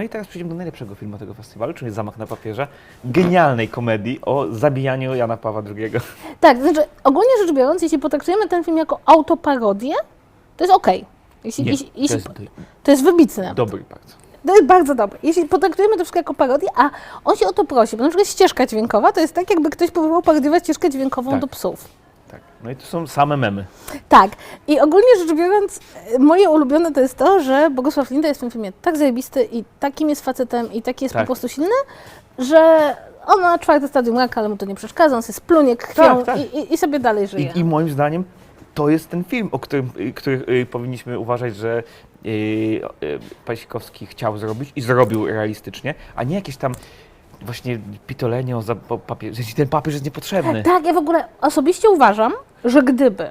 No i teraz przejdziemy do najlepszego filmu tego festiwalu, czyli Zamach na papierze. Genialnej komedii o zabijaniu Jana Pawła II. Tak, to znaczy ogólnie rzecz biorąc, jeśli potraktujemy ten film jako autoparodię, to jest okej. Jeśli, Nie, jeśli, to jeśli, jest to jest wybitne. dobry bardzo. To jest bardzo dobre. Jeśli potraktujemy to wszystko jako parodię, a on się o to prosi, bo na przykład ścieżka dźwiękowa to jest tak, jakby ktoś próbował parodiować ścieżkę dźwiękową Tak. do psów. No i to są same memy. Tak. I ogólnie rzecz biorąc, e, moje ulubione to jest to, że Bogusław Linda jest w tym filmie tak zajebisty i takim jest facetem i taki jest Tak. po prostu silny, że on ma czwarte stadium raka, ale mu to nie przeszkadza, on sobie splunie krwią Tak, tak. I, i, sobie dalej żyje. I, I moim zdaniem to jest ten film, o którym y, który, y, powinniśmy uważać, że y, y, Pasikowski chciał zrobić i zrobił realistycznie, a nie jakieś tam właśnie pitolenie o za- o papier, że ci ten papież jest niepotrzebny. Tak, ja w ogóle osobiście uważam, że gdyby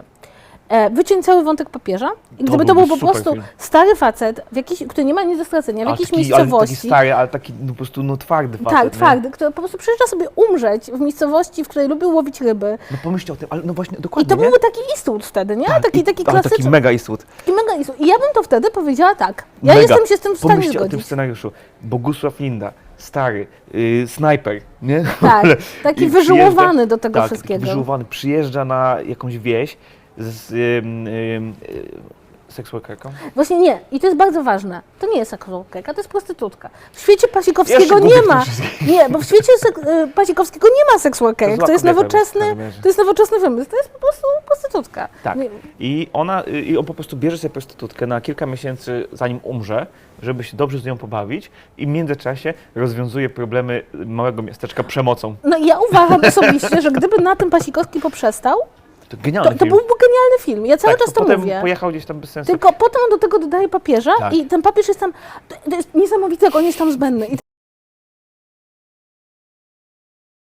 e, wyciąć cały wątek papieża i gdyby to był po prostu film. stary facet, w jakiś, który nie ma nic do stracenia, w Ale jakiejś taki, miejscowości. taki stary, ale taki no, po prostu no, twardy facet. tak, nie? twardy, który po prostu przyjeżdża sobie umrzeć w miejscowości, w której lubił łowić ryby. No pomyślcie o tym, ale no właśnie, I dokładnie, to nie? byłby taki Eastwood wtedy, nie? Tak, taki i- taki klasyczny, taki mega Eastwood. taki mega Eastwood. I ja bym to wtedy powiedziała tak. Ja Mega. jestem się z tym w stanie Pomyślcie o tym zgodzić. scenariuszu. Bogusław Linda, stary, yy, snajper, nie? Tak, taki I wyżyłowany do tego tak, wszystkiego. Taki wyżyłowany, przyjeżdża na jakąś wieś z y, seks workerką. Właśnie nie. I to jest bardzo ważne. To nie jest seksualka, to jest prostytutka. W świecie Pasikowskiego Ja się nie gubię w ma. Nie, bo w świecie sek- y, Pasikowskiego nie ma seksualkerek. zła To jest kobieta w nowoczesny, każdym razie. to jest nowoczesny wymysł. To jest po prostu prostytutka. Tak. Nie- I ona, y, i on po prostu bierze sobie prostytutkę na kilka miesięcy, zanim umrze, żeby się dobrze z nią pobawić i w międzyczasie rozwiązuje problemy małego miasteczka przemocą. No i ja uważam osobiście, że gdyby na tym Pasikowski poprzestał, To genialny to, to film. byłby genialny film. Ja cały tak, czas to potem mówię. pojechał gdzieś tam bez sensu. Tylko potem on do tego dodaje papieża Tak. i ten papież jest tam, to jest niesamowite, jak on jest tam zbędny. I